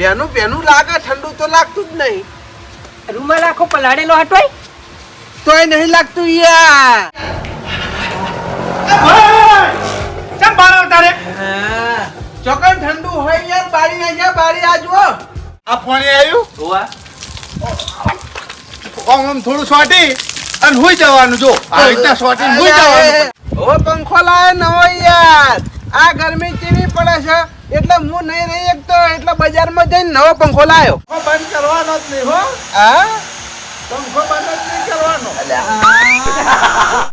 પેનું પેનું લાગે ઠંડુ તો લાગતું જ નહીં. રૂમાલ આખો પલાળેલો હટવાય તોય નહીં લાગતું યાર. કેમ બહાર તારે ચોકન ઠંડુ હોય યાર બારી ના બારી આ જુઓ. આ પાણી આવ્યું આમ થોડું સોટી અને હુઈ જવાનું જો. આ રીતના સોટી હુઈ જવાનું. ઓ પંખો લાવે નવો યાર. આ ગરમી કેવી પડે છે? એટલે હું નહીં રહી એક તો એટલે બજારમાં જઈને નવો પંખો લાયો. પંખો બંધ કરવાનો જ નહીં હો. હા? પંખો બંધ જ નહીં કરવાનો.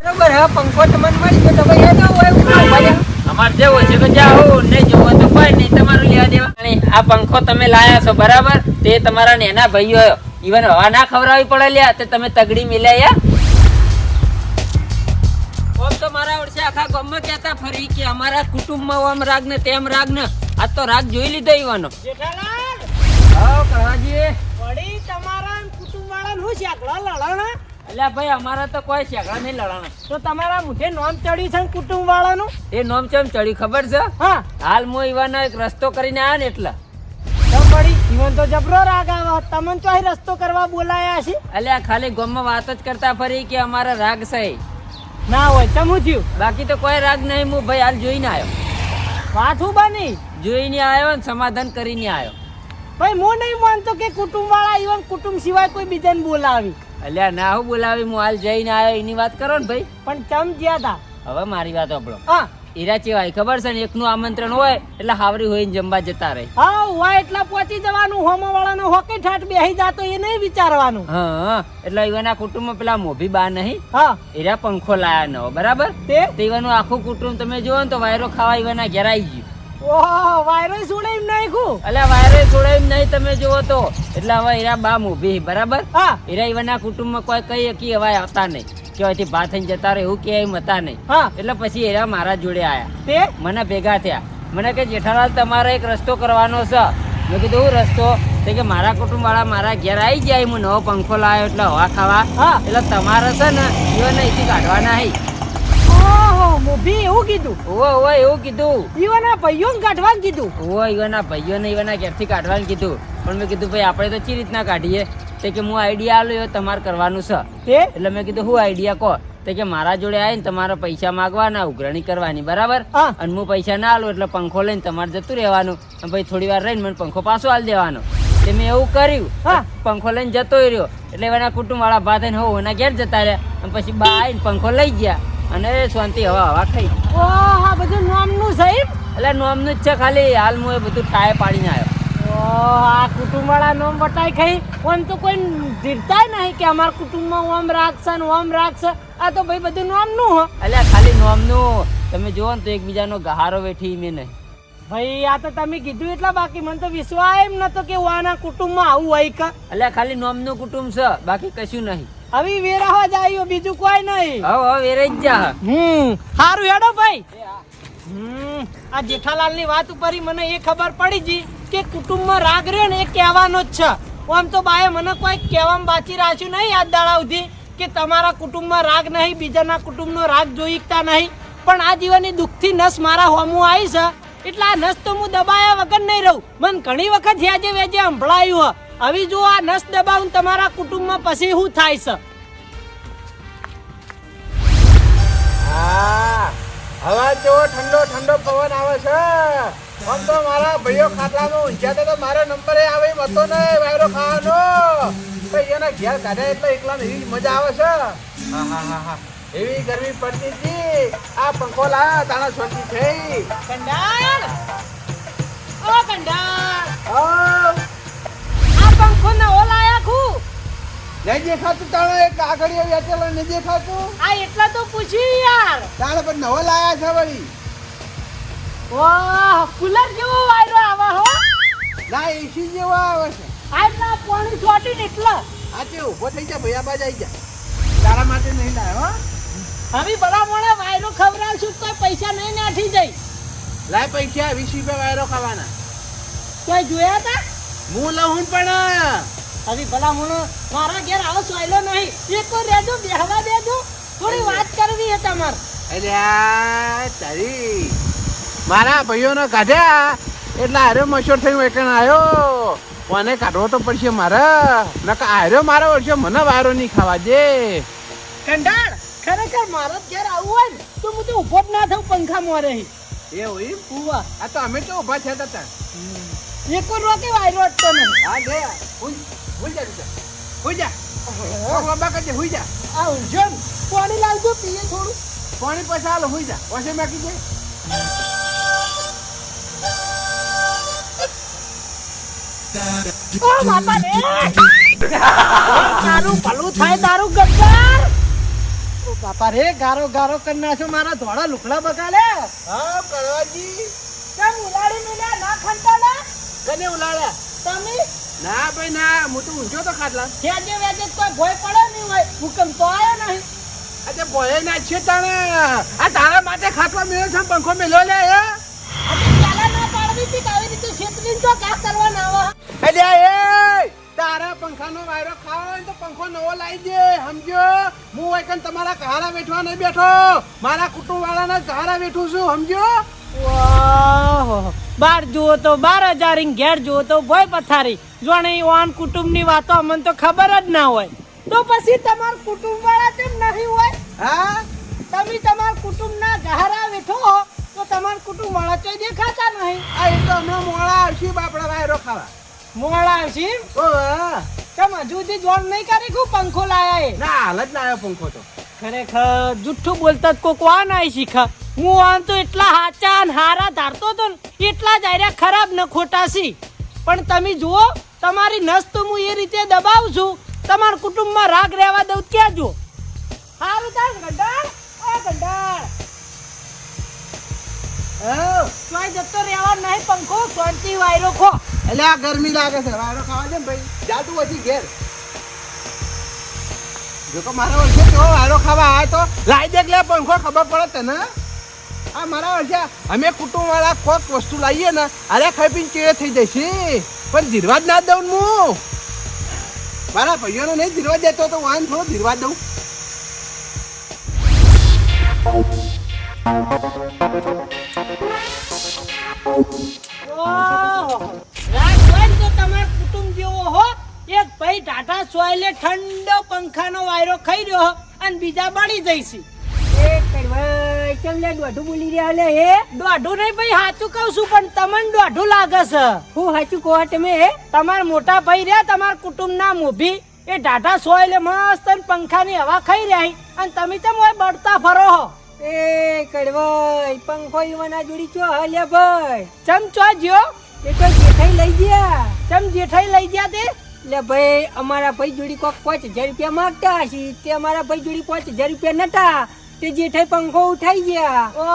બરાબર હા પંખો તમને મળી ગયો. તમે ભાઈ હોય એવું ના હોય. અમારે જેવો છે તો જાઓ નહીં જવો તો કોઈ નહીં તમારું લેવા દેવા. આ પંખો તમે લાયા છો બરાબર? તે તમારા નેના ભાઈઓ ઈવન હવા ના ખવડાવી પડે લ્યા તે તમે તગડી મિલાયા. ઓમ તો મારા વર્ષે આખા ગામમાં કહેતા ફરી કે અમારા કુટુંબમાં ઓમ રાગ ને તેમ રાગ ને આજ તો રાગ જોઈ લીધો ઈવાનો. જેઠાલાલ! હા કહાજી વળી તમારા કુટુંબવાળાને હું શાકડા લડાણા અલ્યા ભાઈ અમારા તો કોઈ શેગડા નહીં લડાણા તો તમારા મુઠે નોમ ચડ્યું છે ને કુટુંબવાળાનું? એ નોમ ચમ ચડ્યું ખબર છે? હા. હાલ મો ઈવાનો એક રસ્તો કરીને આવ્યો ને એટલે. તો વળી જીવન તો જબરો રાગ આવે તમને ચોહી રસ્તો કરવા બોલાયા છે? અલ્યા ખાલી ગામમાં વાત જ કરતા ફરી કે અમારા રાગ છે. ના હોય ચમું થયું? બાકી તો કોઈ રાગ નહીં હું ભાઈ હાલ જોઈને આવ્યો. વાત હું બની? જોઈને આવ્યો ને સમાધાન કરીને આવ્યો. ભાઈ હું નહીં માનતો કે કુટુંબવાળા ઈવન કુટુંબ સિવાય કોઈ બીજાને બોલાવી. અલ્યા ના હું બોલાવી હું હાલ જઈને આવ્યો એની વાત કરો ને ભાઈ. પણ ચમ ગયા તા? હવે મારી વાત આપણો હા. ઈરા ચેવાય ખબર છે ને એકનું આમંત્રણ હોય એટલે હાવરી હોઈને જમવા જતા રહે. હા હોય એટલા પહોંચી જવાનું હોમો વાળાનો હોકે ઠાઠ બેહી જાતો એ નહીં વિચારવાનું. હા. એટલે ઈવાના કુટુંબમાં પેલા મોભી બા નહીં. હા. ઈરા પંખો લાયા ન બરાબર? તે? ઈવાનું આખું કુટુંબ તમે જુઓ ને તો વાયરો ખાવા ઈવાના ઘેરાઈ ગયું. ઓહો વાયરો સુડે એમ વાયરો છોડાય એમ નહીં તમે જુઓ તો. એટલે હવે એરા બા મૂભી બરાબર? હા. એરા ઈવાના કુટુંબમાં કોઈ કઈ કી હવાય આવતા નહીં કે અહીંથી થઈને જતા રહે એવું કે એમ હતા નહીં. હા. એટલે પછી એરા મારા જોડે આયા. તે? મને ભેગા થયા. મને કે જેઠાલાલ તમારે એક રસ્તો કરવાનો છે. મેં કીધું હું રસ્તો? તો કે મારા કુટુંબ વાળા મારા ઘેર આવી જાય હું નવો પંખો લાવ્યો એટલે હવા ખાવા. હા. એટલે તમારે છે ને ઈવન અહીંથી કાઢવાના હઈ ઓહો મોભી એવું કીધું? ઓવો ઓવો એવું કીધું. ઈવાના ભાઈઓને કાઢવાનું કીધું? ઓવો ઈવનના ભાઈઓને ઈવનના ઘેરથી કાઢવાનું કીધું. પણ મેં કીધું ભાઈ આપણે તો ચી રીતના કાઢીએ? તે કે હું આઈડિયા આલો એ તમારે કરવાનું છે. એટલે મેં કીધું હું આઈડિયા કહો તે કે મારા જોડે આવીને તમારે પૈસા માગવાના ઉઘરાણી કરવાની બરાબર? હા. અને હું પૈસા ના આલું એટલે પંખો લઈને તમારે જતું રહેવાનું. અને પછી થોડી વાર રહીને મને પંખો પાછો આલ દેવાનો. તે મેં એવું કર્યું. હા. પંખો લઈને જતો રહ્યો. એટલે એના કુટુંબ વાળા ભા હો એના ઘેર જતા રહ્યા. અને પછી બા આવીને પંખો લઈ ગયા. અને શાંતિ હવા હવા ખાઈ. ઓહ આ બધું નોમનું છે? એટલે નોમનું જ છે ખાલી હાલ હું એ બધું ટાય પાડીને આવ્યો આ કુટુંબવાળા નોમ વટાઈ ખાઈ. ઓમ તો કોઈ ધીરતાય નહીં કે અમારા કુટુંબમાં ઓમ રાખશે ને ઓમ રાખશે. આ તો ભાઈ બધું નોમનું હો. એટલે ખાલી નોમનું તમે જુઓ ને તો એકબીજાનો ગહારો વેઠી મેં નહીં. ભાઈ આ તો તમે કીધું એટલા બાકી. મને તો વિશ્વાસ એમ નતો કે આના કુટુંબમાં આવું હોય કે. એટલે ખાલી નોમનું કુટુંબ છે બાકી કશું નહીં. હવે વેરાવા જાય બીજું કોઈ નહીં. હવે હવે વેરાઈ જ હમ સારું હેડો ભાઈ. હમ આ જેઠાલાલની વાત ઉપર મને એ ખબર પડી જી કે કુટુંબમાં રાગ રહ્યો ને એ કહેવાનો જ છે. આમ તો બાએ મને કોઈ કહેવામાં બાકી રાખ્યું નહીં યાદ દાડા સુધી કે તમારા કુટુંબમાં રાગ નહીં બીજાના કુટુંબનો રાગ જોઈકતા નહીં. પણ આ જીવનની દુઃખથી નસ મારા હોમું આવી છે. એટલે આ નસ તો હું દબાયા વગર નહીં રહું. મને ઘણી વખત વ્યાજે વ્યાજે સંભળાયું હ. હવે જો આ નસ દબાવું તમારા કુટુંબમાં પછી શું થાય છે? હવા જેવો ઠંડો ઠંડો પવન આવે છે. આમ તો મારા ભાઈઓ ખાટલામાં હતા તો મારો નંબર આવે હતો ને વાયરો ખાવાનો. ભાઈ એના ઘેર કાઢ્યા એટલે એકલા એવી મજા આવે છે. હા હા હા હા. એવી ગરમી પડતી હતી. આ પંખો લાયા તાણા છોટી થઈ. કંડાર ઓ કંડાર આવ. આ પંખો નવો લાયા ખું? નહીં દેખાતું તાણે એક આગળ વેચેલો નહીં દેખાતું? આ એટલા તો પૂછ્યું યાર. તાણે પણ નવો લાયા છે વળી. વાહ કુલર જેવો વાયરો આવે હો. ના એસી જેવો આવે છે. આટલા પાણી ચોટી ને એટલા. આજે ઊભો થઈ જા ભૈયા બાજ આવી જા. તારા માટે નહીં લાયો હો. હવે બરા મોણે વાયરો ખવડાવશું તો પૈસા નહીં નાઠી જાય. લાય પૈસા વીસ રૂપિયા વાયરો ખાવાના. કોઈ જોયા તા? હું લઉં પણ. હવે ભલા હું મારા ઘેર આવો સોયલો નહીં. એક તો રેજો બેહવા દેજો. થોડી વાત કરવી છે તમારે. આ તારી. મારા ભાઈઓને કાઢ્યા. એટલે આર્યો મશોર થઈને વેકણ આવ્યો કોને કાઢવો તો પડશે મારે. નકા આર્યો મારો વર્ષે મને વાયરો નહીં ખાવા દે. કંટાળ ખરેખર મારો ઘેર આવું હોય ને તો હું તો ઊભો જ ના થઉં પંખા મોરે એવું હોય ઉવા. આ તો અમે તો ઊભા થયા હતા એક રોકે વાયરો અટતો નહીં. હા લે હુઈ હુઈ જા તું હુઈ જા. બાબા કરજે હુઈ જા. આ ઊંઝો પાણી લાવજો પીએ થોડું. પાણી પછી હાલો હુઈ જા. પછી મેં કીધું ઓ બાપા રે! તારું ભલું થાય તારું ગબ્બર ઓ બાપા રે ગારો ગારો કરી નાખ્યો મારા ધોળા લુકડા બગાડે. હા કરવાજી કેમ ઉલાડી મિલ્યા ના ખંટાડા કને ઉલાળ્યા તમે? ના ભાઈ ના હું તો ઊંચો તો ખાટલા. ખેજે વેજે કોઈ ભોય પડે નહીં હોય. કેમ તો આવ્યો નહીં? આજે ભોય ના છે તાણે. આ તારા માટે ખાટલો મેળ્યો છે પંખો મેળ્યો લે હે? આજે ચાલા ના પાડવી હતી આવી રીતે છેતરીને તો કા કરવા ના આવા એટલે એ! તારા પંખાનો વાયરો ખાવો હોય તો પંખો નવો લાવી દે સમજો હું એકન તમારા કહારા બેઠવા નહીં બેઠો? મારા કુટુંબ વાળાના કહારા બેઠું છું સમજો વાહ બાર જુઓ તો બાર હજાર ઘેર જુઓ તો ભોય પથારી. જોણે ઓન કુટુંબની વાતો અમને તો ખબર જ ના હોય. તો પછી તમાર કુટુંબ વાળા કેમ નહીં હોય? હા? તમે તમાર કુટુંબના ગહારા બેઠો હો તો તમાર કુટુંબ વાળા તો દેખાતા નહીં. આ એ તો હમણાં મોડા આવશે બાપડા વાયરો ખાવા. મોળા આવશે ઓ હા. કેમ હજુ સુધી જોડ નહીં કરી ખૂબ પંખો લાયા એ? ના હાલ જ ના આવ્યો પંખો તો. ખરેખર જુઠ્ઠું બોલતા જ કોક વાન આવી શીખા. હું આમ તો એટલા હાચા અને હારા ધારતો તો ને, એટલા જ આર્યા ખરાબ ન ખોટા સી પણ તમે જુઓ, તમારી નસ તો હું એ રીતે દબાવું છું, તમારા કુટુંબમાં રાગ રહેવા દઉં ક્યાં જુઓ? હારું તાર ગંડાળ. ઓ ગંડાળ. ચોય જતો રહેવા નહીં પંખો, શાંતિ વાયરો ખો. એટલે આ ગરમી લાગે છે, વાયરો ખાવા દે ભાઈ. જા તું પછી ઘેર. જો તો મારો વર્ષે તો વાયરો ખાવા આવે તો, લાઈ દે લે પંખો, ખબર પડે તને. આ મારા વર્ષે અમે કુટુંબ વાળા કોક વસ્તુ લાવીએ ને અરે ખાઈ પીને ચેડે થઈ જશે પણ ધીરવા જ ના દઉં હું. મારા ભાઈઓને નહીં ધીરવા દેતો તો વાન થોડો ધીરવા દઉં. તમારા કુટુંબ જેવો હો. એક ભાઈ ટાટા સોયલે ઠંડો પંખાનો વાયરો ખાઈ રહ્યો અને બીજા બળી જઈશી એ કડવાઈ કેમ લે દોઢું બોલી રહ્યા લે હે? દોઢું નહીં ભાઈ સાચું કહું છું પણ તમને દોઢું લાગે છે. હું સાચું કહો તમે હે? તમારા મોટા ભાઈ રહ્યા તમારા કુટુંબના મોભી. એ ટાટા એટલે મસ્ત અને પંખાની હવા ખાઈ રહ્યા અને તમે તો મોય બળતા ફરો હો. એ કડવાઈ પંખો ઈવાના જોડી ચો હલે ભાઈ. ચમ ચો જ્યો? એ તો જેઠાઈ લઈ ગયા. ચમ જેઠાઈ લઈ ગયા તે? લે ભાઈ અમારા ભાઈ જોડી કોક પાંચ હજાર રૂપિયા માગતા હશે. તે અમારા ભાઈ જોડી પાંચ હજાર રૂપિયા નતા. તે જેઠાઈ પંખો ઉઠાઈ ગયા. ઓ,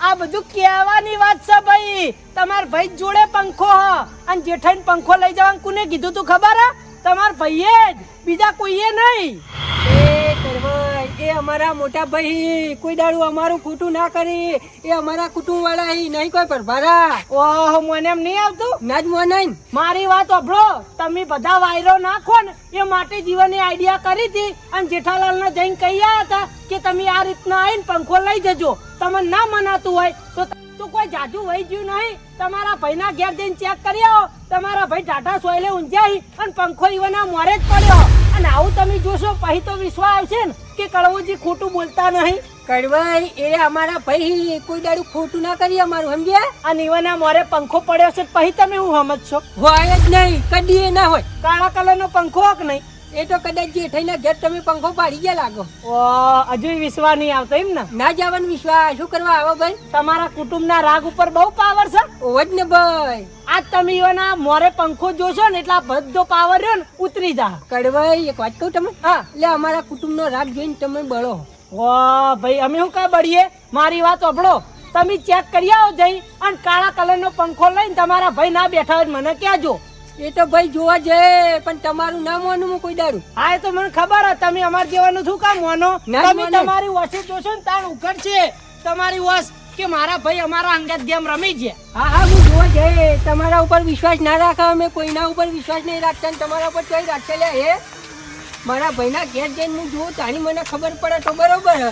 આ બધું કહેવાની વાત છે ભાઈ. તમાર ભાઈ જોડે પંખો હ. અને જેઠાઈ પંખો લઈ જવાનું કોને કીધું તું ખબર તમાર ભાઈએ જ. બીજા કોઈએ નહીં. એ અમારા મોટા ભાઈ કોઈ દાડું અમારું ખોટું ના કરી. એ અમારા કુટુંબ વાળા નહીં કોઈ પરભારા ઓહો મને એમ નહીં આવતું? ના જ મને. મારી વાત અભળો તમે બધા વાયરો નાખો ને એ માટે જીવને આઈડિયા કરી હતી. અને જેઠાલાલ ને જઈને કહ્યા હતા કે તમે આ રીતના આવીને પંખો લઈ જજો. તમને ના મનાતું હોય તો તો કોઈ જાજુ વહી ગયું નહીં. તમારા ભાઈના ઘેર જઈને ચેક કરી આવો. તમારા ભાઈ ટાટા સોયલે ઊંઝાઈ અને પંખો ઈવના મોરે જ પડ્યો. અને આવું તમે જોશો પછી તો વિશ્વાસ આવશે ને કે કડવોજી ખોટું બોલતા નહીં. કડવાઈ એ અમારા ભાઈ કોઈ દાડું ખોટું ના કરી અમારું સમજ્યા? અને એવાના મોરે પંખો પડ્યો છે પછી તમે હું સમજશો? હોય જ નહીં કદી એ ના હોય. કાળા કલર નો પંખો હોક નહીં. એ તો કદાચ જેઠાઈના ઘેર તમે પંખો પાડી ગયા લાગો. ઓ હજુ વિશ્વાસ નહીં આવતો એમ ને? ના જવાનું વિશ્વાસ. શું કરવા આવો ભાઈ? તમારા કુટુંબના રાગ ઉપર બહુ પાવર છે. ઓજ ને ભાઈ. આજ તમે એના મોરે પંખો જોશો ને એટલા બધો પાવર રહ્યો ને ઉતરી જા કડવાઈ એક વાત કહું તમે હા. એટલે અમારા કુટુંબનો રાગ જોઈને તમે બળો. વાહ ભાઈ અમે શું કઈ બળીએ? મારી વાત સાંભળો. તમે ચેક કરી આવો જઈ અને કાળા કલરનો પંખો લઈને તમારા ભાઈ ના બેઠા હોય મને કહેજો. એ તો ભાઈ જોવા જઈએ પણ તમારું ના મોનું હું કોઈ દારૂ હા એ તો મને ખબર હતી તમે અમાર જેવાનું શું કામ મોનો તમે તમારી વસે જોશો ને તાણ ઉઘડશે તમારી વસ કે મારા ભાઈ અમારા અંગત ગેમ રમી છે. હા હા હું જોવા જઈએ તમારા ઉપર વિશ્વાસ ના રાખા અમે કોઈના ઉપર વિશ્વાસ નહીં રાખતા ને તમારા ઉપર ચોઈ રાખશે લે હે. મારા ભાઈના ઘેર જઈને હું જોઉં તાણી મને ખબર પડે તો બરોબર.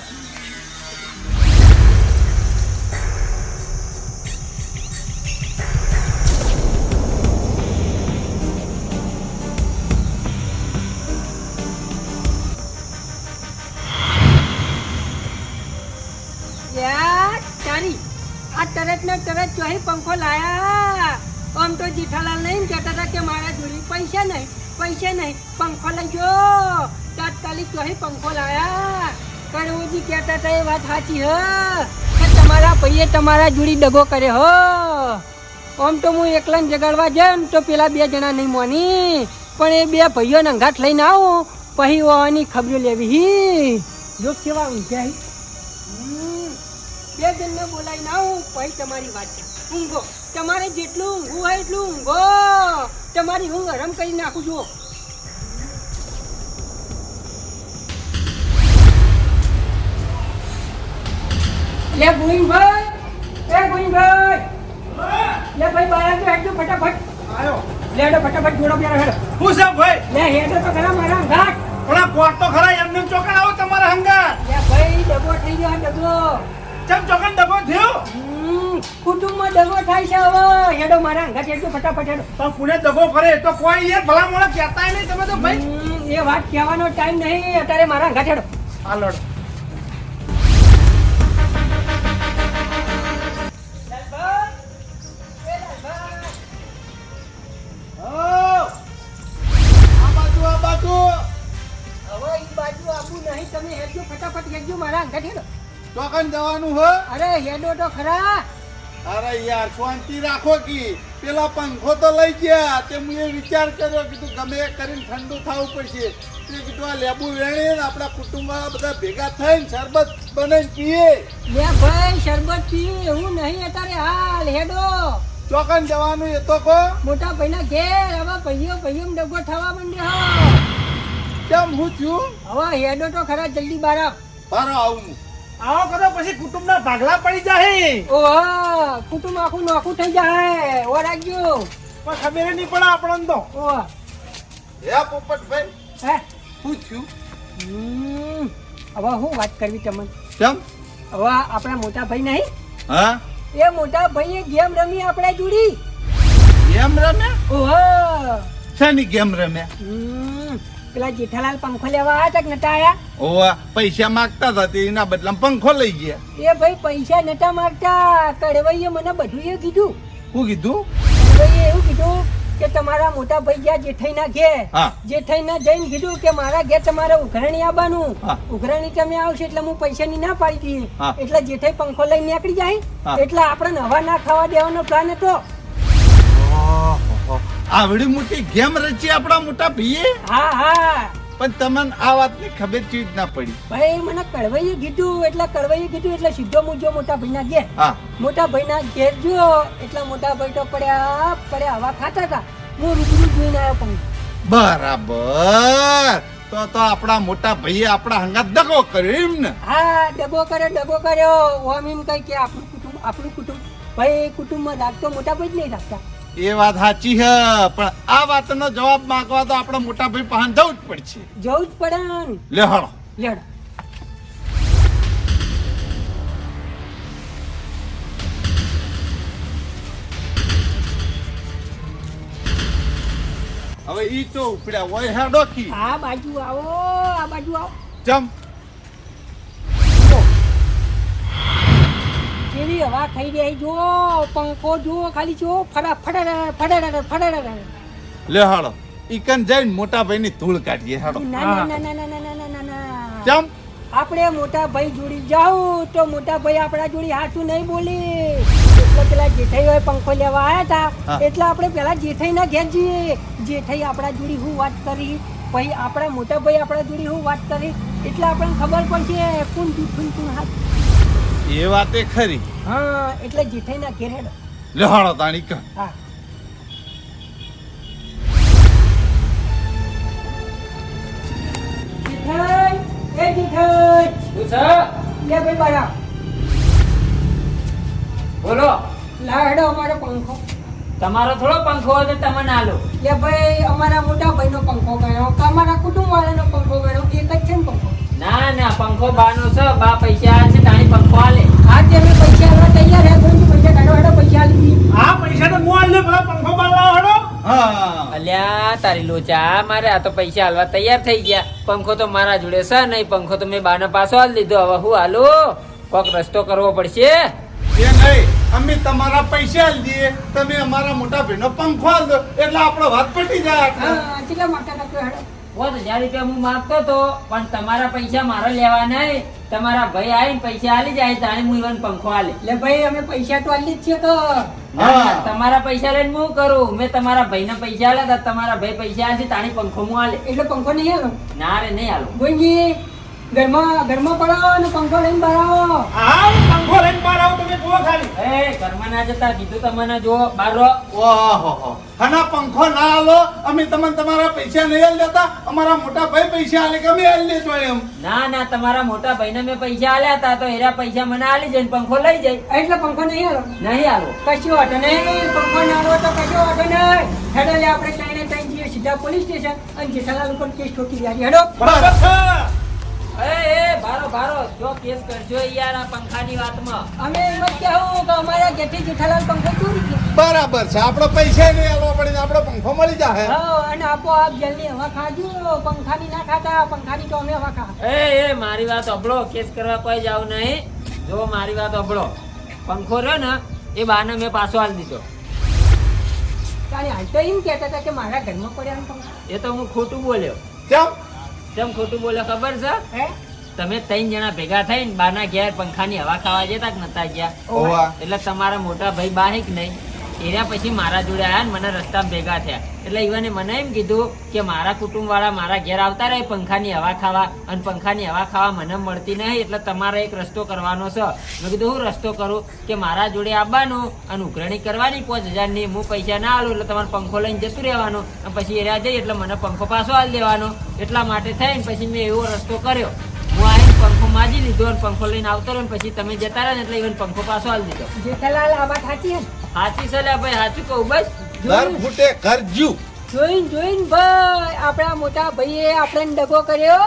પંખો લાયા. આમ તો જીઠાલાલ નહીં કહેતા હતા કે મારા જોડે પૈસા નહીં પૈસા નહીં, પંખો લઈ ગયો તાત્કાલિક ચોહી પંખો લાયા. કડવુજી કહેતા હતા એ વાત સાચી હ. તમારા ભાઈએ તમારા જોડી ડગો કર્યો હો. આમ તો હું એકલા જગાડવા જાય તો પેલા બે જણા નહીં મોની. પણ એ બે ભાઈઓ અંગાઠ લઈને આવું, પછી ઓની ખબરો લેવી હી. જો કેવા ઊંઘ્યા. બે જણને બોલાવીને આવું, પછી તમારી વાત છે. ઊંઘો. તમારે જેટલું ઊંઘવું હોય એટલું ઊંઘો. તમારી ઊંઘ હરમ કરી નાખું છું લે ગોવિંદભાઈ એ ગોવિંદભાઈ. લે ભાઈ બહાર તો હેડજો ફટાફટ. આવ્યો લે હેડો ફટાફટ જોડો પ્યારો હેડો. હું સાહેબ ભાઈ? લે હેડો તો ખરા મારા ઘાટ પણ કોટ તો ખરા એમને ચોકડાવો તમારા હંગા લે ભાઈ ડબો થઈ ગયો ડગો ચમ ચોકન દગો થયો? કુટુંબમાં દગો થાય છે હવે. હેડો મારા ઘાટ હેડજો ફટાફટ હેડો. પણ કુને દગો કરે તો કોઈ યાર ભલા મોણા કહેતા નહીં તમે તો ભાઈ. એ વાત કહેવાનો ટાઈમ નહીં અત્યારે મારા ઘાટ હેડો આ લડ. આ બાજુ આ બાજુ હવે એ બાજુ આવું નહીં તમે હેડજો ફટાફટ હેડજો મારા ઘાટ હેડો ચોકન જવાનું હો? અરે હેડો તો ખરા. અરે યાર શાંતિ રાખો કી. પેલા પંખો તો લઈ ગયા. તે હું એ વિચાર કર્યો કીધું ગમે કરીને ઠંડુ થવું પડશે. તે કીધું આ લેબુ વેણે આપણા કુટુંબમાં બધા ભેગા થઈને શરબત બને પીએ. લે ભાઈ શરબત પીએ એવું નહીં અત્યારે હાલ. હેડો. ચોકન જવાનું એ તો કહો. મોટા ભાઈના ઘેર હવે ભાઈઓ ભાઈઓ ડગો થવા માંડ્યો કેમ હું છું? હવે હેડો તો ખરા જલ્દી બાર બારો આવું હું. આવો કરો પછી કુટુંબના ભાગલા પડી જાય ઓહ કુટુંબ આખું નોખું થઈ જાય ઓ રાખજો પણ ખબર નહીં પડે આપણને તો. ઓહ. હે પોપટભાઈ? હે? શું થયું? હમ, હવે હું વાત કરવી તમને? કેમ? હવે આપણા મોટા ભાઈ નહીં? હા? એ મોટા ભાઈએ ગેમ રમી આપણે જોડી. ગેમ રમ્યા? ઓહ. શાની ગેમ રમ્યા? હમ, પેલા જેઠાલાલ પંખો લેવા આવ્યા હતા કે નતા આયા ઓવા પૈસા માંગતા હતા તે એના બદલામાં પંખો લઈ ગયા. એ ભાઈ પૈસા નતા માંગતા. કડવાઈએ મને બધું એ કીધું. શું કીધું? કડવાઈએ એવું કીધું કે તમારા મોટા ભાઈ ગયા જેઠાઈના ઘેર જેઠાઈ જેઠાઈના જઈને કીધું કે મારા ઘેર તમારે ઉઘરાણી આવવાનું. ઉઘરાણી તમે આવશે એટલે હું પૈસાની ના પાડી હતી હા. એટલે જેઠાઈ પંખો લઈને નીકળી જાય. એટલે આપણે હવા ના ખાવા દેવાનો પ્લાન હતો. આવડી મોટી ગેમ રચી આપણા મોટા ભાઈએ? હા હા. પણ તમને આ વાતની ખબર ચીજ ના પડી. ભાઈ મને કડવાઈએ કીધું એટલે કડવાઈએ કીધું એટલે સીધો હું જો મોટા ભાઈના ઘેર. હા. મોટા ભાઈના ઘેર જો એટલા મોટા ભાઈ તો પડ્યા પડ્યા હવા ખાતા હતા. હું રૂબરૂ જોઈને આવ્યો પણ. બરાબર. તો તો આપણા મોટા ભાઈએ આપણા હંગાત દગો કર્યો એમ ને? હા દગો કર્યો દગો કર્યો. ઓમ એમ કઈ કે આપણું કુટુંબ આપણું કુટુંબ. ભાઈ કુટુંબમાં રાખતો મોટા ભાઈ જ નહીં રાખતા. એ વાત સાચી છે પણ આ વાતનો જવાબ માંગવા તો આપણા મોટા ભાઈ પાસે જવું જ પડશે. જવું જ પડે. લે હળો હવે ઈ તો ઉપડ્યા હોય હેડો ડોકી આ બાજુ આવો આ બાજુ આવો. જમ. કેવી હવા ખાઈ જાય જો પંખો જો ખાલી જો ફરા ફડા ફડા ફડા લે હાડો ઈકન જઈને મોટા ભાઈ ની ધૂળ કાઢીએ હાડો ના ના ના ના ના ના ના કેમ? આપણે મોટા ભાઈ જોડી જાઉં તો મોટા ભાઈ આપણા જોડી હાચું નહીં બોલી. એટલે પેલા જેઠાઈ હોય પંખો લેવા આવ્યા હતા એટલે આપણે પેલા જેઠાઈ ના ઘેર જઈએ. જેઠાઈ આપણા જોડી હું વાત કરી ભાઈ આપણા મોટા ભાઈ આપણા જોડી હું વાત કરી એટલે આપણને ખબર પડશે. કોણ જૂઠું કોણ હાથ. એ વાત એ ખરી. હા એટલે જેઠાઈ ના ઘેર હેડો. લે તાણી કર. હા. જેઠાઈ એ જેઠાઈ શું છે? લે ભાઈ બારા. બોલો. લા હેડો અમારો પંખો. તમારો થોડો પંખો હોય તમે ના લો. કે ભાઈ અમારા મોટા ભાઈનો પંખો ગયો અમારા કુટુંબ વાળાનો પંખો ગયો એક જ છે ને પંખો? ના ના પંખો બાનો છે બા પૈસા છે તાણી પંખો આલે. હા તે અમે પૈસા આલવા તૈયાર હે કોઈ પૈસા કાઢો હેડો પૈસા આલી આ પૈસા તો હું આલે ભલા પંખો બાલવા લાવો હા. અલ્યા તારી લોચા મારે આ તો પૈસા હાલવા તૈયાર થઈ ગયા. પંખો તો મારા જોડે છે નહીં પંખો તો મેં બાનો પાછો આલી લીધો હવે હું હાલો કોક રસ્તો કરવો પડશે. એ નહીં અમે તમારા પૈસા આલી દઈએ તમે અમારા મોટા ભાઈનો પંખો આલ દો એટલે આપણો વાત પટી જાય. હા કેટલા મોટા નાખ્યો હેડો? પોત હજાર રૂપિયા હું માગતો હતો પણ તમારા પૈસા મારે લેવા નહીં. તમારા ભાઈ આવીને પૈસા આલી જાય તાણે હું ઈવન પંખો આલે. એટલે ભાઈ અમે પૈસા તો આલી જ છે તો. તમારા પૈસા લઈને હું કરું? મેં તમારા ભાઈને પૈસા આલ્યા તમારા ભાઈ પૈસા આલી તાણી પંખો હું આલે. એટલે પંખો નહીં આલો? ના રે નહીં આલો. ગોઈજી ઘરમાં ઘરમાં પડો અને પંખો લઈને બહાર આવો હા પંખો લઈને બહાર આવો તમે જુઓ ખાલી. એ ઘરમાં ના જતા કીધું તમને જો બાર રહો. ઓહોહો. હના પંખો ના આવો અમે તમને તમારા પૈસા નહીં આલી દેતા અમારા મોટા ભાઈ પૈસા આલે કે અમે આલી દેજો એમ. ના ના તમારા મોટા ભાઈને મેં પૈસા આલ્યા તા તો એરા પૈસા મને આલી જાય ને પંખો લઈ જાય. એટલે પંખો નહીં આલો નહીં આલો કશું વાંધો નહીં પંખો ના આલો તો કશું વાંધો નહીં. હેડો લે આપણે ત્રણે ત્રણ જઈએ સીધા પોલીસ સ્ટેશન અને જેઠાલાલ ઉપર કેસ ઠોકી ગયા હેડો. બરાબર છે એ એ બારો બારો જો કેસ કરજો યાર આ પંખાની વાતમાં. અમે એમ જ કહેવું કે અમારા ઘેરથી જેઠાલાલ પંખો ચોરી ગયા. બરાબર છે. આપણો પૈસા નહીં આલવા પડે આપણો પંખો મળી જાય હા અને આપો આપ જલ્દી હવા ખાજો. પંખાની ના ખાતા પંખાની તો અમે હવા ખા એ એ મારી વાત અભળો કેસ કરવા કોઈ જાવ નહીં. જો મારી વાત અભળો પંખો રહ્યો ને એ બાને મેં પાછો આલી દીધો. તારે હાલ તો એમ કહેતા હતા કે મારા ઘરમાં પડ્યા ને એ તો હું ખોટું બોલ્યો. કેમ કેમ ખોટું બોલો ખબર છે? હે? તમે ત્રણ જણા ભેગા થઈને બાના ઘેર પંખાની હવા ખાવા જતા નતા ગયા? એટલે તમારા મોટા ભાઈ બાહિક નહીં? એના પછી મારા જોડે આવ્યા ને મને રસ્તામાં ભેગા થયા. એટલે ઈવને મને એમ કીધું કે મારા કુટુંબ વાળા મારા ઘેર આવતા રહે, પંખાની હવા ખાવા. અને પંખાની હવા ખાવા મને મળતી નહીં, એટલે તમારે એક રસ્તો કરવાનો છે. મેં કીધું, હું રસ્તો કરું કે મારા જોડે આવવાનું અને ઉઘરણી કરવાની પાંચ હજારની હું પૈસા ના આલું એટલે તમારે પંખો લઈને જતું રહેવાનું. અને પછી એરા જઈ એટલે મને પંખો પાછો આલી દેવાનો. એટલા માટે થઈને પછી મેં એવો રસ્તો કર્યો. હું આવીને પંખો માજી લીધો અને પંખો લઈને આવતો રહ્યો પછી તમે જતા રહ્યા ને એટલે ઈવન પંખો પાછો આલી દીધો. જેઠાલાલ આ વાત સાચી હે સલાહ ભાઈ સાચું કહું બસ. દર ફૂટે ઘર જોઈન જોઈન ભાઈ આપણા મોટા ભાઈએ આપણે ડગો કર્યો.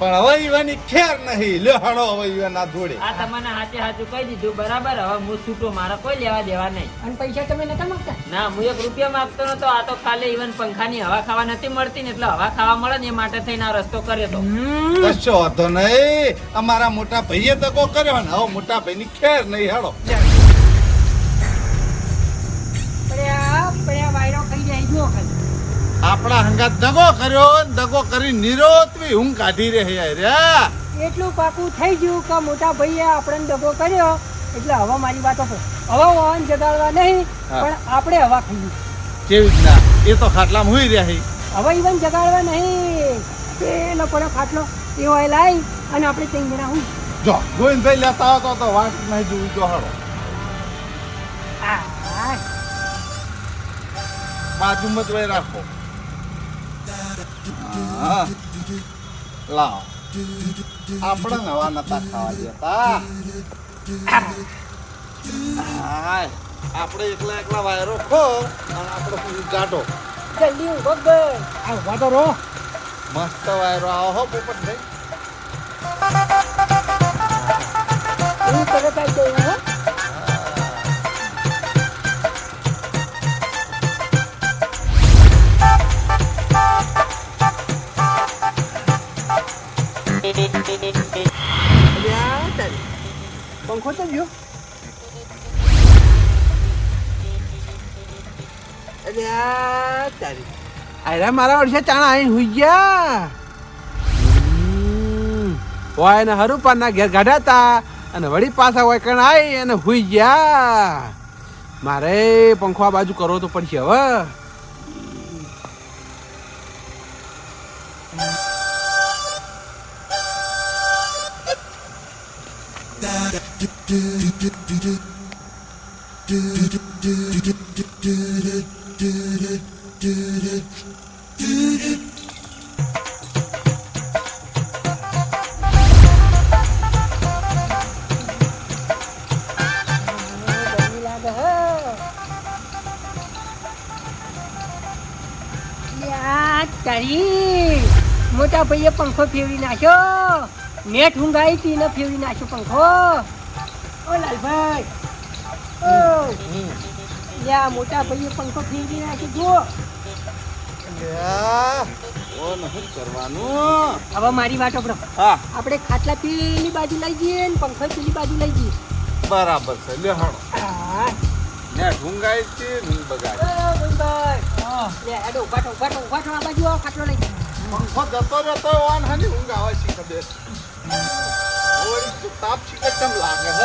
પણ હવે ઈવાની ખેર નહીં. લ્યો હળો હવે ઈવાના જોડે. આ તમને સાચે સાચું કહી દીધું. બરાબર? હવે હું છૂટો મારા કોઈ લેવા દેવા નહીં. અને પૈસા તમે નતા માંગતા? ના હું એક રૂપિયા માંગતો નતો. આ તો ખાલી ઈવન પંખાની હવા ખાવા નથી મળતી ને એટલે હવા ખાવા મળે ને એ માટે થઈને આ રસ્તો કર્યો તો. કશો વાંધો નહીં. અમારા મોટા ભાઈએ તકો કર્યો ને હવે મોટા ભાઈની ખેર નહીં. હેડો પડ્યા પડ્યા વાયરો ખાઈ જાય જો ખાલી આપણા હંગાત દગો કર્યો દગો કરી નિરોતવી હું કાઢી રહે રે એટલું પાકું થઈ ગયું કે મોટા ભાઈએ આપણને દગો કર્યો. એટલે હવે મારી વાતો હવા વાહન જગાડવા નહીં પણ આપણે હવા ખાઈ કેવી રીતના? એ તો ખાટલામાં હુઈ રહ્યા છે. હવે ઈવન જગાડવા નહીં. તે લોકોનો ખાટલો એ હોય લાવી અને આપણે ત્યાં જણા હું જો ગોવિંદભાઈ લેતા આવતો તો વાત નહીં જોવી તો હળો બાજુમાં જ રાખો. લાવો. આપણે નવા નતા ખાવા જતા આપણે એકલા એકલા વાયરો ખો અને આપણે ગાટો જલ્દી ઊભો આ ઊભા તો રહો. મસ્ત વાયરો આવો હો પોપટભાઈ. હું તરત આવી જઈ પંખો તો ગયો અરે મારા વર્ષે ચાણા અહીં હુઈ ગયા. હોય ને હરું પાના ઘેર ગાઢ્યા હતા અને વળી પાછા હોય કણ આવી અને હુઈ ગયા મારે પંખો આ બાજુ કરવો તો પડશે હવે તારી મોટા ભાઈએ પંખો ફેરવી નાખ્યો નેટ ઊંઘાઈ હતી ને ફેરવી નાખ્યો પંખો ઓ લાલભાઈ ઓ યા મોટા ભાઈએ પંખો ફેરી નાખી જુઓ. લ્યા, ઓ નહીં કરવાનું. હવે મારી વાત હા. આપણે ખાટલા પેલી બાજુ લઈ જઈએ ને પંખો પેલી બાજુ લઈ જઈએ. બરાબર છે લે હા. ને ઢુંગાઈ છે ને બગાડ. લે હેડો ઊભા ઊભા ઊભા આ બાજુ આવો, ખાટલો લઈ પંખો જતો રહેતો ઓન હની ઊંઘ આવે છે કદે તું તાપ છીકે લાગે હ?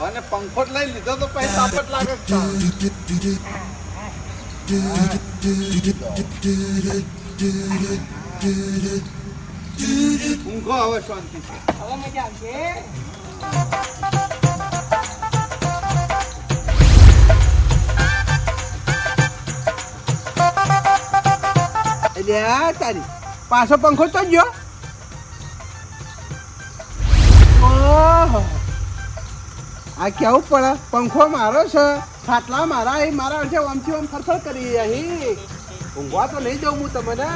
મને પંખો જ લઈ લીધો તો પછી તાપ જ લાગે ઊંઘો હવે શાંતિ હવે મજા આવશે. એટલે તારી. પાછો પંખો તો ગયો ઓહો. આ કેવું પડે પંખો મારો છે? ખાટલા મારા, એ મારા અડધે ઓમથી ઓમ ફરફર કરી અહીં ઊંઘવા તો નહીં જાઉં હું તમને.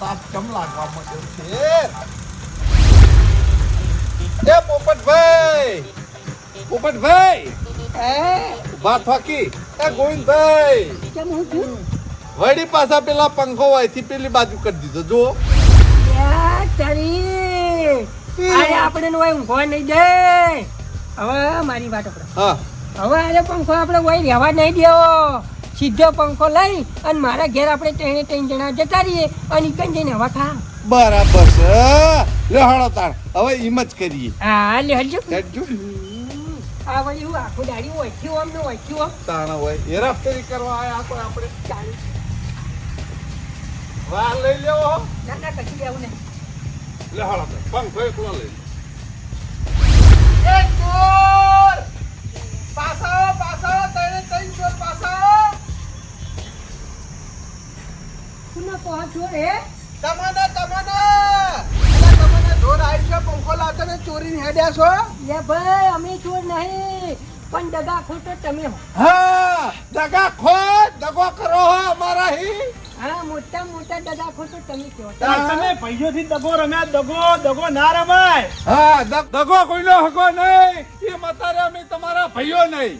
તાપ એ પોપટભાઈ! પોપટભાઈ! ઊભા થાકી. એ ગોવિંદભાઈ! વળી પાછા પેલા પંખો અહીંથી પેલી બાજુ કરી દીધો. જો આપણે નો ઊંઘવા નહીં દે. હવે મારી વાત આપણે. હા. હવે આને પંખો આપણે વહી રહેવા નહીં દેવો સીધો પંખો લઈ અને મારા ઘેર આપણે ત્રણે ત્રણ જણા જતા રહીએ અને કંઈ જઈને હવા ખા બરાબર છે. લે હળો તાણ. હવે એમ જ કરીએ. હા લે હલજો હેડજો આ વળી હું આખું દાડી ઓળખ્યું આમ ને ઓળખ્યું આમ. તાણ હોય હેરાફેરી કરવા આયા કોઈ આપણે? ચાલ. વાહ લઈ લેવો. ના ના કશું લેવું નહીં. લે હળો પંખો એકલો લઈ તને તઈ કુના પહોંચો તમને તમને! તમને જોર આવી છે પંખો લાવતો ને ચોરીને હેડ્યા છો? લે ભાઈ અમે ચોર નહીં પણ દગા ખોટો તમે હો. હા દગા ખોટ દગો કરો હો અમારા હી. હા મોટા મોટા દગા ખોટો તમે કહો. તમે દગો રમ્યા દગો દગો ના રમાય. હા દગો કોઈનો હકો નહીં. એ મતારે અમે તમારા ભાઈઓ નહીં.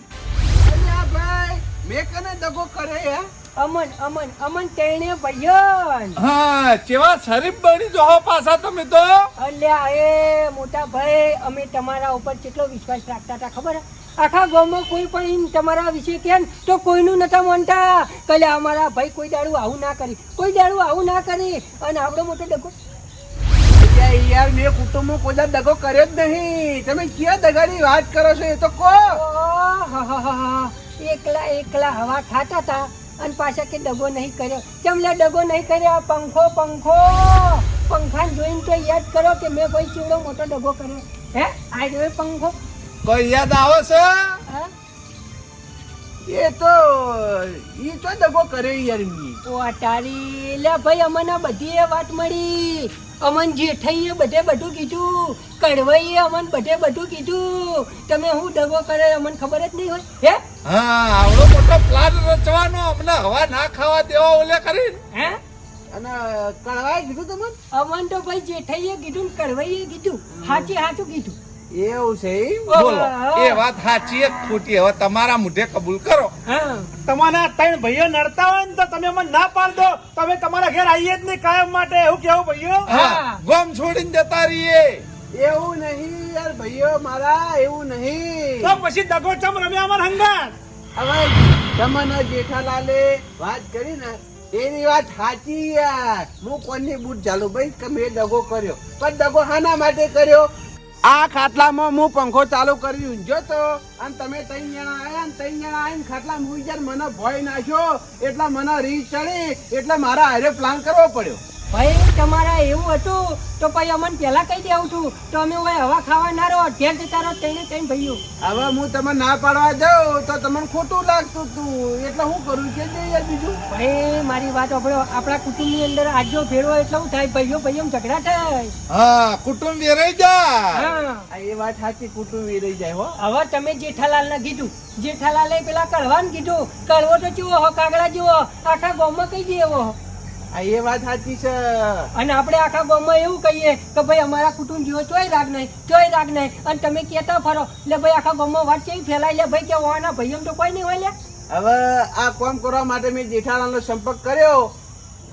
ભાઈ મેં કને દગો કરે હે? અમન અમન અમન તેણે ભયન હા કેવા શરીફ બની જો પાછા તમે તો. અલ્યા એ મોટા ભાઈ અમે તમારા ઉપર કેટલો વિશ્વાસ રાખતા હતા ખબર? હે? આખા ગામમાં કોઈ પણ તમારા વિશે કે ને તો કોઈનું નતા માનતા. કલે અમારા ભાઈ કોઈ દાડું આવું ના કરી. કોઈ દાડું આવું ના કરી. અને આપણો મોટો ડગો યાર મેં કુટુંબમાં કોઈ દાડો દગો કર્યો જ નહીં. તમે ક્યાં દગાની વાત કરો છો? એ તો કહો. એકલા એકલા હવા ખાતા હતા. અને પાછા કે ડગો નહીં કર્યો. ચમલે ડગો નહીં કર્યો? પંખો પંખો! પંખાને જોઈને તો યાદ કરો કે મેં ભાઈ ચીવડો મોટો ડગો કર્યો. હે? આ જોયો પંખો? કોઈ યાદ આવે છે? એ તો ઈ તો ડગો કર્યો યાર ઓ અટારી લે ભાઈ અમને બધી એ વાત મળી. અમન જેઠાઈએ બધે બધું કીધું. કડવાઈએ અમન બધે બધું કીધું. તમે હું દગો કરે અમને ખબર જ નહીં હોય? હે? હા આવડો મોટો પ્લાન રચવાનો. અમને હવા ના ખાવા દેવા ઓલે કરી. હે? અને કળવાય કીધું તમને? અમન તો ભાઈ જેઠાઈએ કીધું ને કડવાઈએ કીધું. હાચી હાચું કીધું. એવું છે બોલો. એ વાત સાચી એક ખોટી. હવે તમારા મુઢે કબૂલ કરો. તમારા ત્રણ ભાઈઓ નડતા હોય ને તો તમે અમને ના પાડ. દો તમે તમારા ઘેર આવીએ જ નહીં કાયમ માટે. એવું કેવું ભાઈઓ? ગમ છોડીને જતા રહીએ. એવું નહીં યાર ભાઈઓ મારા એવું નહીં. તો પછી દગો ચમ રમ્યા અમાર હંગાત? હવે તમને જેઠાલાલે વાત કરી ને એની વાત સાચી યાર. હું કોની બૂટ ચાલુ ભાઈ તમે દગો કર્યો. પણ દગો હાના માટે કર્યો? આ ખાટલામાં હું પંખો ચાલુ કરી ઊંઝ્યો તો અને તમે ત્રણ જણા આવ્યા અને ત્રણ જણા આવીને ખાટલામાં હું યાર મને ભય નાખ્યો. એટલે મને રીત ચડી, એટલે મારા હારે પ્લાન કરવો પડ્યો. ભાઈ તમારા એવું હતું? તો પછી અમને પહેલા કહી દેવું છું તો અમે હવે હવા ખાવા ના રહો ઘેર જતા રહો તઈને તઈને ભાઈઓ. હવે હું તમે ના પાડવા જાઉં તો તમને ખોટું લાગતું તું. એટલે હું કરું કે યાર બીજું? ભાઈ મારી વાત સાંભળો. આપણા કુટુંબની અંદર આજો ફેરવો એટલે શું થાય? ભાઈઓ ભાઈઓ ઝઘડા થાય. હા કુટુંબ વેરાઈ જાય. હા. એ વાત સાચી કુટુંબ વેરાઈ જાય હો. હવે તમે જેઠાલાલ ને કીધું. જેઠાલાલે પેલા કડવાને કીધું. કડવો તો જેવો હો કાગડા જેવો આખા ગામમાં કઈ. આ એ વાત સાચી છે. અને આપણે આખા ગામમાં એવું કહીએ કે ભાઈ અમારા કુટુંબ જીવો ચોય રાગ નહીં ચોય રાગ નહીં. અને તમે કહેતા ફરો એટલે ભાઈ આખા ગામમાં વાત કેવી ફેલાય? લે ભાઈ કે ઓના ભાઈઓ તો કોઈ નહીં હોય લે. હવે આ કામ કરવા માટે મેં જેઠાલાલનો સંપર્ક કર્યો.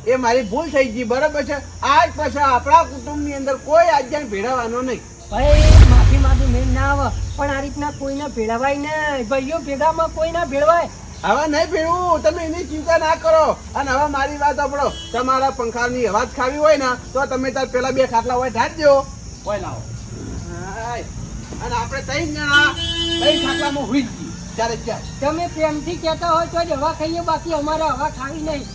એ મારી ભૂલ થઈ ગઈ બરાબર છે? આજ પછી આપણા કુટુંબની અંદર કોઈ આજ્ઞાન ભેળવવાનો નહીં. ભાઈ માફી માંગુ મેં ના આવે પણ આ રીતના કોઈને ભેળવાય નહીં. ભાઈઓ ભેગામાં કોઈ ના ભેળવાય. હવે નહીં પીવું. તમે એની ચિંતા ના કરો. અને હવે મારી વાત સાંભળો. તમારા પંખાની અવાજ ખાવી હોય ને તો તમે તાર પેલા બે ખાટલા હોય ઢાંચજો હોય લાવો. અને આપણે ત્રણ જણા ત્રણ ખાટલામાં હુઈ તમે પ્રેમથી કહેતા હોય તો જ હવા ખાઈએ બાકી અમારે હવા ખાવી નહીં.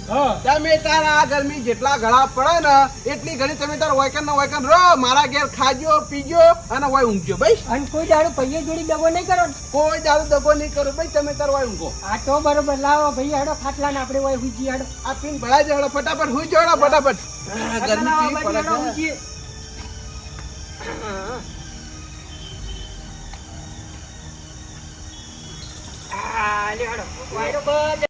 તમે તારા આ ગરમી જેટલા ગળા પડે ને એટલી ઘડી તમે તાર વૈકન ને વૈકન રહો મારા ઘેર ખાજો પીજો અને વાય ઊંઘજો ભાઈ અને કોઈ દાડો ભાઈઓ જોડી દગો નહીં કરો કોઈ દારૂ દગો નહીં કરો ભાઈ તમે તાર વય ઊંઘો. આ તો બરોબર લાવો ભાઈ હેડો ખાટલા ને આપણે હોય હુજી હેડો. આ પીન ભળા જડો ફટાફટ હુઈ જડો ફટાફટ. આ ગરમી પડે હેડો છે. હુજીએ. આ લે હેડો. વાયરો